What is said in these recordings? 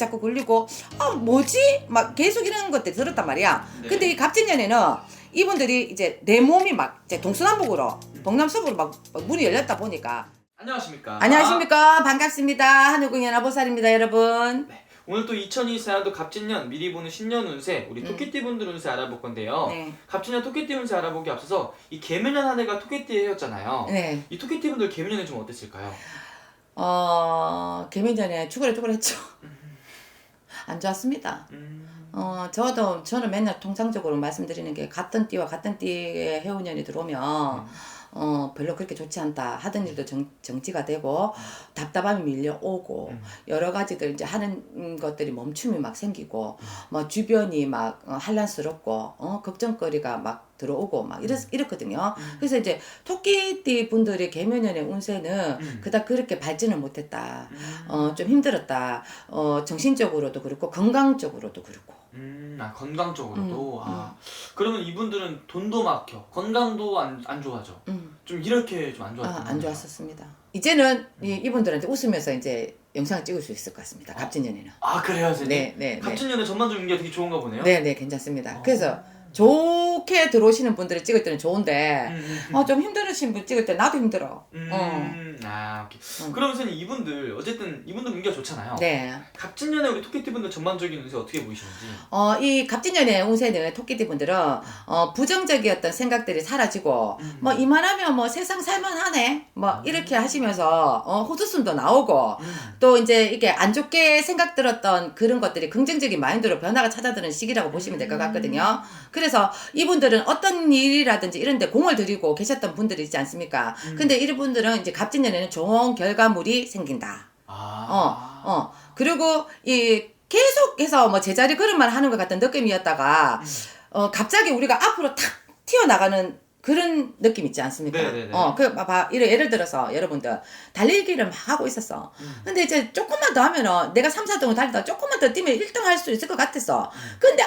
자꾸 걸리고 아 뭐지 막 계속 이런 것들 들었단 말이야. 네. 근데 이 갑진년에는 이분들이 이제 내 몸이 막 이제 동서남북으로 동남서북으로 막 문이 열렸다 보니까 안녕하십니까. 안녕하십니까 반갑습니다 한우궁 연아보살입니다 여러분. 아, 오늘 또 2024년도 갑진년 미리 보는 신년 운세 우리 음. 토끼띠 분들 운세 알아볼 건데요. 네. 갑진년 토끼띠 운세 알아보기 앞서서 이 개묘년 한 해가 토끼띠 해였잖아요. 네. 이 토끼띠 분들 개묘년에 좀 어땠을까요? 어 개면전에 죽으래 죽으래 했죠. 안 좋았습니다. 음, 어 저도 저는 맨날 통상적으로 말씀드리는 게 같은 띠와 같은 띠의 해운년이 들어오면 어 별로 그렇게 좋지 않다 하던 일도 정, 정지가 되고 답답함이 밀려오고 음. 여러 가지들 이제 하는 것들이 멈춤이 막 생기고 뭐 주변이 막 어, 한란스럽고 어 걱정거리가 막 들어오고 막 이렇, 이렇거든요. 음. 그래서 이제 토끼띠 분들의 개묘년의 운세는 음. 그닥 그렇게 발전을 못했다. 음. 어 좀 힘들었다. 어 정신적으로도 그렇고 건강적으로도 그렇고. 음, 아, 건강적으로도. 음, 아, 그러면 이분들은 돈도 막혀, 건강도 안, 안 좋아져. 음. 좀 이렇게 좀안 아, 좋았던 안 좋았었습니다. 이제는 이, 이분들한테 웃으면서 이제 영상을 찍을 수 있을 것 같습니다. 갑진년에는. 아, 그래요, 선생님? 네, 네, 네. 갑진년에 전반적인 게 되게 좋은가 보네요. 네, 네, 괜찮습니다. 어. 그래서 좋게 들어오시는 분들을 찍을 때는 좋은데, 음, 음, 음. 어, 좀 힘들으신 분 찍을 때 나도 힘들어. 음, 어. 아, 오케이. 음. 그럼 선생님 이분들 어쨌든 이분들 운기가 좋잖아요. 네. 갑진년에 우리 토끼띠 분들 전반적인 운세 어떻게 보이시는지. 어, 이 갑진년의 운세는 토끼띠 분들은, 어, 부정적이었던 생각들이 사라지고, 음. 뭐, 이만하면 뭐 세상 살만하네. 뭐, 이렇게 하시면서, 어, 호수순도 나오고, 음. 또 이제 이게 안 좋게 생각 들었던 그런 것들이 긍정적인 마인드로 변화가 찾아드는 시기라고 보시면 될 것 같거든요. 그래서 이분들은 어떤 일이라든지 이런 데 공을 들이고 계셨던 분들이 있지 않습니까? 음. 근데 이런 분들은 이제 갑진년 에는 좋은 결과물이 생긴다. 아. 어, 어. 그리고 이 계속해서 뭐 제자리 걸음만 하는 것 같은 느낌이었다가 음. 어, 갑자기 우리가 앞으로 탁 튀어나가는 그런 느낌 있지 않습니까? 네네네. 어, 그, 봐봐. 예를 들어서 여러분들, 달리기를 막 하고 있었어. 음. 근데 이제 조금만 더 하면은 내가 3, 4등을 달리다가 조금만 더 뛰면 1등 할 수 있을 것 같았어. 음. 근데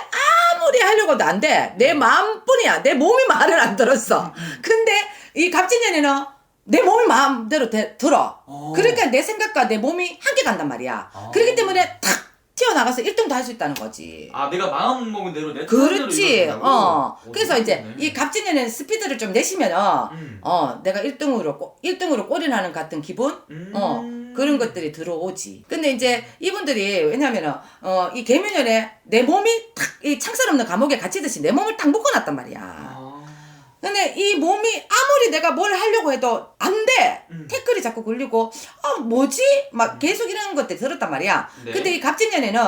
아무리 하려고도 안 돼. 내 마음뿐이야. 내 몸이 말을 안 들었어. 음. 근데 이 갑진년에는 내 몸이 마음대로 돼- 들어. 어. 그러니까 내 생각과 내 몸이 함께 간단 말이야. 아. 그렇기 때문에 탁 튀어나가서 1등도 할 수 있다는 거지. 아, 내가 마음 먹은 대로 내 그렇지. 어. 오, 그래서 이제. 이 갑진년에는 스피드를 좀 내시면은 음. 어, 내가 1등으로, 꼬, 1등으로 꼬리나는 같은 기분? 음. 어, 그런 것들이 들어오지. 근데 이제 이분들이, 왜냐면은, 어, 이 개미년에 내 몸이 탁, 이 창살 없는 감옥에 갇히듯이 내 몸을 딱 묶어놨단 말이야. 아. 근데 이 몸이 아무리 내가 뭘 하려고 해도 안 돼! 음. 태클이 자꾸 걸리고, 아, 뭐지? 막 계속 이런 것들 들었단 말이야. 네. 근데 이 갑진년에는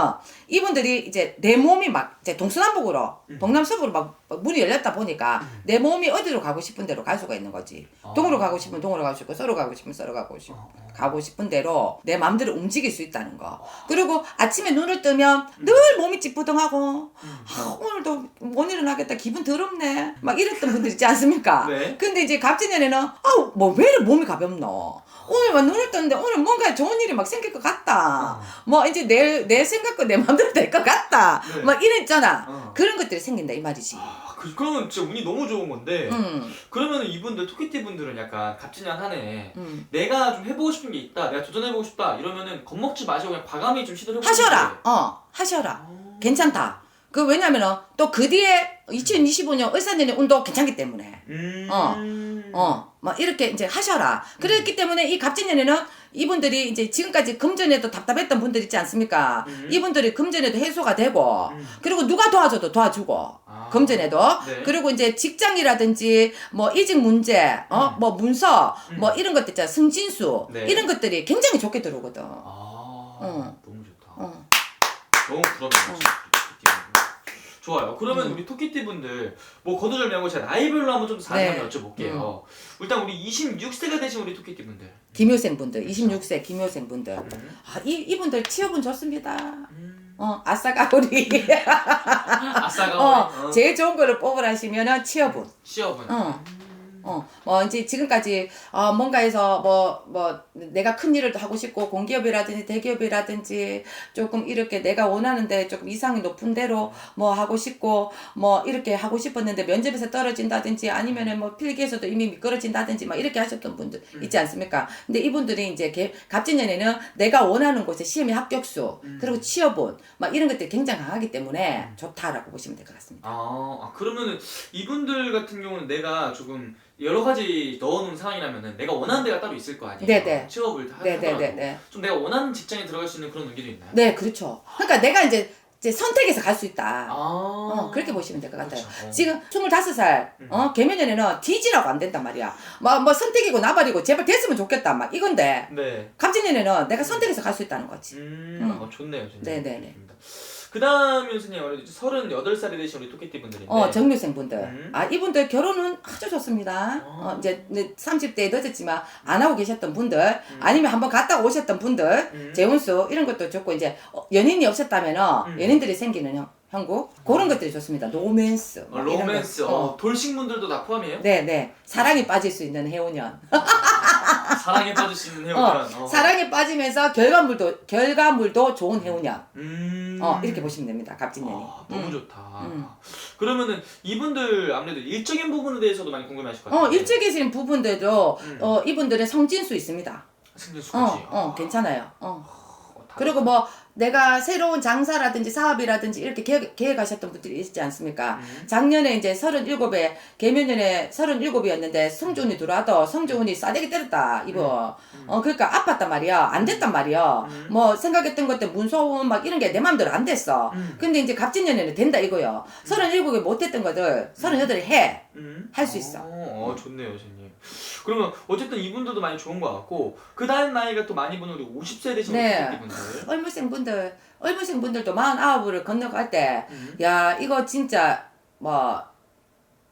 이분들이 이제 내 몸이 막 이제 동서남북으로, 음. 동남서북으로 막 문이 열렸다 보니까 음. 내 몸이 어디로 가고 싶은 대로 갈 수가 있는 거지. 아. 동으로 가고 싶으면 동으로 가고 싶고, 서로 가고 싶으면 서로 가고 싶고. 어, 어. 가고 싶은 대로 내 마음대로 움직일 수 있다는 거. 그리고 아침에 눈을 뜨면 음. 늘 몸이 찌뿌둥하고 음. 아, 오늘도 못 일어나겠다 기분 더럽네 막 이랬던 분들 있지 않습니까? 네. 근데 이제 갑진년에는 아우 뭐왜 이렇게 몸이 가볍노? 오늘 막 눈을 떴는데 오늘 뭔가 좋은 일이 막 생길 것 같다. 어. 뭐 이제 내, 내 생각과 내 마음대로 될 것 같다. 네. 막 이랬잖아. 어. 그런 것들이 생긴다 이 말이지. 아, 그, 그러면 진짜 운이 너무 좋은 건데 음, 그러면 이분들 토끼띠 분들은 약간 갑진년 한해 음. 내가 좀 해보고 싶은 게 있다 내가 도전해보고 싶다 이러면은 겁먹지 마시고 그냥 과감히 좀 시도해보는 하셔라. 어, 하셔라. 괜찮다. 그 왜냐면은 또 그 뒤에 2025년 을사년의 운도 괜찮기 때문에 음. 어. 어, 막 이렇게 이제 하셔라. 그랬기 때문에 이 갑진년에는 이분들이 이제 지금까지 금전에도 답답했던 분들 있지 않습니까? 음. 이분들이 금전에도 해소가 되고 음. 그리고 누가 도와줘도 도와주고 아. 금전에도 네. 그리고 이제 직장이라든지 뭐 이직 문제, 어, 음. 뭐 문서, 음. 뭐 이런 것들 있잖아. 승진수 네. 이런 것들이 굉장히 좋게 들어오거든. 아 어. 너무 좋다 어. 너무 부럽네요 어. 좋아요 그러면 음. 우리 토끼띠 분들 뭐 거두절 말고 제가 나이별로 한번 좀 자세히 네. 한번 여쭤볼게요 일단 우리 26세가 되신 우리 토끼띠 분들 김효생 분들, 26세 김효생 분들. 음. 아, 이 이분들 취업은 좋습니다. 음. 어, 아싸가오리. 아싸가 어, 우리, 어. 제일 좋은 거를 뽑으라시면은 취업은. 시업은 어. 어, 뭐 이제 지금까지 어, 뭔가에서 뭐뭐 내가 큰 일을 하고 싶고 공기업이라든지 대기업이라든지 조금 이렇게 내가 원하는데 조금 이상이 높은 대로 뭐 하고 싶고 뭐 이렇게 하고 싶었는데 면접에서 떨어진다든지 아니면은 뭐 필기에서도 이미 미끄러진다든지 막 이렇게 하셨던 분들 있지 않습니까? 근데 이분들이 이제 개- 갑진년에는 내가 원하는 곳에 시험의 합격수 그리고 취업운 막 이런 것들이 굉장히 강하기 때문에 좋다라고 보시면 될 것 같습니다. 아, 아 그러면은 이분들 같은 경우는 내가 조금 여러 가지 넣어놓은 상황이라면은 내가 원하는 데가 따로 있을 거 아니에요. 네네. 취업을 하- 네네네네. 하더라도 네, 좀 내가 원하는 직장에 들어갈 수 있는 그런 의기도 있나요? 네, 그렇죠. 그러니까 내가 이제 이제 선택해서 갈 수 있다. 아, 어, 그렇게 보시면 될 것 같아요. 그렇죠. 어. 지금 25살, 음. 어, 개면연에는 뒤지라고 안 된단 말이야. 뭐, 뭐 선택이고 나발이고 제발 됐으면 좋겠다. 막 이건데, 네. 갑진년에는 내가 선택해서 갈 수 있다는 거지. 음, 음. 어, 좋네요. 네네네. 그 다음 선생님, 우리 38살이 되신 우리 토끼띠 분들인데. 어, 정묘생분들. 음. 아, 이분들 결혼은 아주 좋습니다. 어. 어, 이제 30대에 늦었지만 안 하고 계셨던 분들, 음. 아니면 한번 갔다 오셨던 분들, 음. 재혼수 이런 것도 좋고, 이제 어, 연인이 없었다면은 음. 연인들이 생기는 형, 형국, 그런 것들이 좋습니다. 로맨스. 어, 막 이런 로맨스, 거. 어, 어. 돌싱분들도 다 포함이에요? 네, 네. 사랑에 빠질 수 있는 해운년. 사랑에 빠질 수 있는 어, 해운년. 어. 사랑에 빠지면서 결과물도 결과물도 좋은 해운년. 음. 어, 이렇게 보시면 됩니다. 갑진년이. 아, 너무 음. 좋다. 음. 그러면은 이분들 아무래도 일적인 부분에 대해서도 많이 궁금해하실 것 어, 같아요. 일찍 계신 부분들도 음. 어, 이분들의 성진수 있습니다. 생길수까지. 어, 어, 괜찮아요. 어. 어, 다- 그리고 뭐 내가 새로운 장사라든지 사업이라든지 이렇게 계획, 계획 하셨던 분들이 있지 않습니까? 음. 작년에 이제 37에 개면년에 37이었는데 성조운이 들어와도 성조운이 싸대기 때렸다 이거 음. 어 그러니까 아팠단 말이야 안 됐단 말이야 음. 뭐 생각했던 것들 문서운 막 이런 게 내 마음대로 안 됐어 음. 근데 이제 갑진년에는 된다 이거요 37에 못했던 것들 38에 해 음. 할수 있어. 어, 어, 좋네요, 선생님. 그러면 어쨌든 이분들도 많이 좋은 것 같고 그 다음 나이가 또 많이 보는 우리 50세 되신 네. 분들. 얼무생 분들 얼무생 분들도 49을 건너갈 때 음. 야 이거 진짜 뭐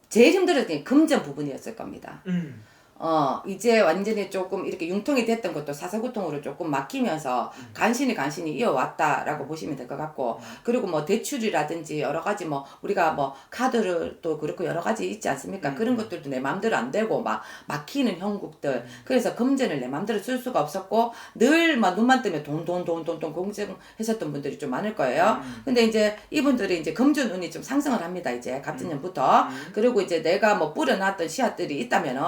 제일 힘들었던 게 금전 부분이었을 겁니다. 음. 어 이제 완전히 조금 이렇게 융통이 됐던 것도 사사구통으로 조금 막히면서 음. 간신히 간신히 이어왔다라고 보시면 될 것 같고 그리고 뭐 대출이라든지 여러 가지 뭐 우리가 뭐 카드를 또 그렇고 여러 가지 있지 않습니까 음. 그런 것들도 내 마음대로 안 되고 막 막히는 형국들 그래서 금전을 내 마음대로 쓸 수가 없었고 늘 막 눈만 뜨면 돈 돈 돈 돈 돈 공정했었던 분들이 좀 많을 거예요 음. 근데 이제 이분들이 이제 금전 운이 좀 상승을 합니다 이제 갑진년부터 음. 그리고 이제 내가 뭐 뿌려놨던 씨앗들이 있다면은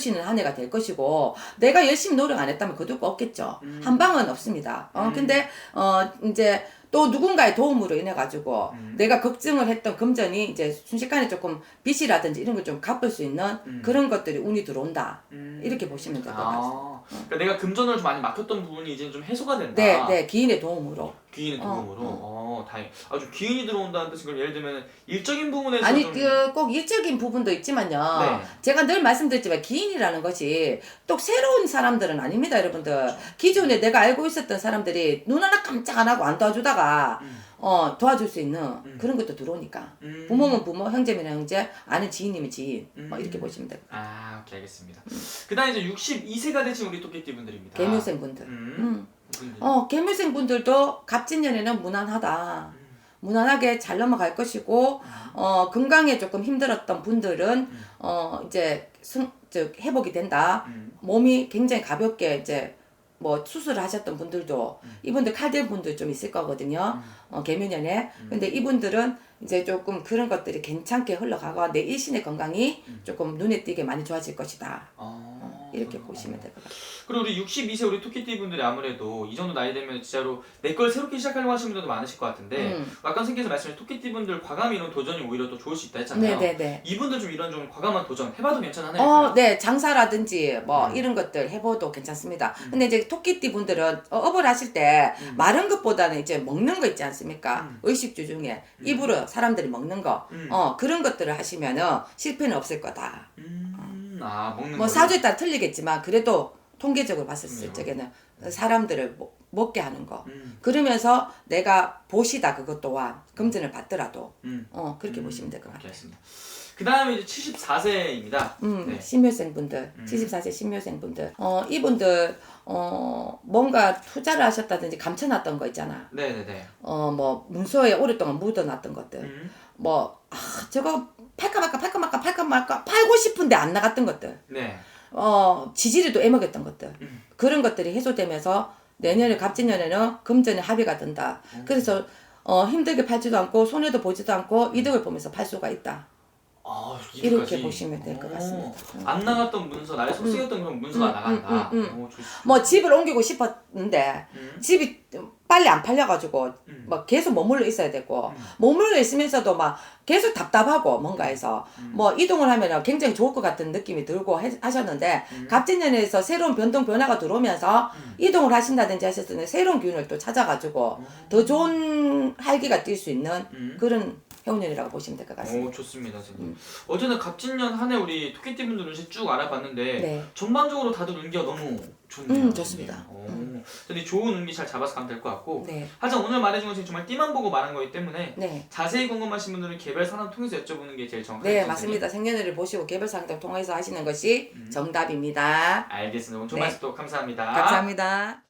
거두시는 한 해가 될 것이고 내가 열심히 노력 안 했다면 거둘 거 없겠죠. 음. 한 방은 없습니다. 어 음. 근데 어 이제 또 누군가의 도움으로 인해 가지고 음. 내가 걱정을 했던 금전이 이제 순식간에 조금 빚이라든지 이런 걸 좀 갚을 수 있는 음. 그런 것들이 운이 들어온다. 음. 이렇게 보시면 될 것 같습니다. 아, 그러니까 내가 금전을 좀 많이 막혔던 부분이 이제 좀 해소가 된다. 네, 네, 기인의 도움으로. 귀인의 어, 도움으로. 어, 다행. 아주 귀인이 들어온다는 뜻은 그럼 예를 들면 일적인 부분에서 아니 좀 그 꼭 일적인 부분도 있지만요. 네. 제가 늘 말씀드렸지만 기인이라는 것이 또 새로운 사람들은 아닙니다, 여러분들. 기존에 내가 알고 있었던 사람들이 눈 하나 깜짝 안 하고 안 도와주다가 음. 어 도와줄 수 있는 음. 그런 것도 들어오니까. 음. 부모면 부모, 형제면 형제, 아는 지인이면 지인. 뭐 음. 이렇게 보시면 돼요. 아, 오케이 알겠습니다. 그다음 이제 62세가 되신 우리 토끼띠 분들입니다. 개묘생 분들. 음. 음. 이분들. 어, 개묘생 분들도 갑진년에는 무난하다. 음. 무난하게 잘 넘어갈 것이고 어 건강에 조금 힘들었던 분들은 음. 어 이제 승, 즉 회복이 된다. 음. 몸이 굉장히 가볍게 이제 뭐 수술을 하셨던 분들도 음. 이분들 칼될 분들 좀 있을 거거든요. 음. 어, 개묘년에. 음. 근데 이분들은 이제 조금 그런 것들이 괜찮게 흘러가고 내 일신의 건강이 음. 조금 눈에 띄게 많이 좋아질 것이다. 어. 이렇게 보시면 될 것 같아요. 그리고 우리 62세 우리 토끼띠 분들이 아무래도 이 정도 나이 되면 진짜로 내 걸 새롭게 시작하려고 하시는 분들도 많으실 것 같은데 음. 아까 선생님께서 말씀하신 토끼띠 분들 과감 이런 도전이 오히려 더 좋을 수 있다 했잖아요. 네네네. 이분들 좀 이런 좀 과감한 도전 해봐도 괜찮나요? 어, 네, 장사라든지 뭐 음. 이런 것들 해봐도 괜찮습니다. 음. 근데 이제 토끼띠 분들은 어, 업을 하실 때 음. 마른 것보다는 이제 먹는 거 있지 않습니까? 음. 의식주 중에 음. 입으로 사람들이 먹는 거, 음. 어 그런 것들을 하시면은 실패는 없을 거다. 음, 아 먹는 뭐? 사주에 따라 틀리겠지만 그래도 통계적으로 봤었을 음. 적에는 사람들을 먹- 먹게 하는 거. 음, 그러면서 내가 보시다 그것 또한 금전을 받더라도 음. 어 그렇게 음, 보시면 될것 오케이, 같아요. 알겠습니다. 그 다음에 이제 74세입니다. 음, 네. 신묘생 분들, 음. 74세 신묘생 분들, 어 이분들 어 뭔가 투자를 하셨다든지 감춰놨던 거 있잖아. 네네네. 어 뭐 문서에 오랫동안 묻어놨던 것들, 음, 뭐 아, 저거 팔까 말까 팔까 말까 팔까 말까 팔고 싶은데 안 나갔던 것들. 네. 어, 지지리도 애먹였던 것들. 음. 그런 것들이 해소되면서 내년에 갑진년에는 금전의 합의가 된다. 음. 그래서 어, 힘들게 팔지도 않고 손해도 보지도 않고 이득을 보면서 팔 수가 있다. 아, 이렇게 보시면 될 것 같습니다. 음. 안 나갔던 문서, 나를 속 쓰였던 그런 문서가 음, 나간다. 음, 음, 오, 좋- 뭐 집을 옮기고 싶었는데 음. 집이 빨리 안 팔려가지고 음. 막 계속 머물러 있어야 되고 음. 머물러 있으면서도 막 계속 답답하고 뭔가에서 음. 뭐 이동을 하면 굉장히 좋을 것 같은 느낌이 들고 해- 하셨는데 음. 갑진년에서 새로운 변동 변화가 들어오면서 음. 이동을 하신다든지 하셨을 때 새로운 기운을 또 찾아가지고 더 좋은 활기가 뛸 수 있는 음. 그런 형년이라고 보시면 될 것 같습니다. 오 좋습니다 선생님. 음. 어제는 갑진년 한 해 우리 토끼띠 분들 운세 쭉 알아봤는데 네. 전반적으로 다들 운기가 너무 좋네요. 음, 좋습니다. 오, 음. 근데 좋은 운기 잘 잡아서 가면 될 것 같고 네. 하지만 오늘 말해준 것이 정말 띠만 보고 말한 거기 때문에 네. 자세히 궁금하신 분들은 개별 상담 통해서 여쭤보는 게 제일 정확하죠. 네, 맞습니다. 생년월일 보시고 개별 상담 통해서 하시는 것이 음. 정답입니다. 알겠습니다. 오늘 좋은 네. 말씀 또 감사합니다. 감사합니다.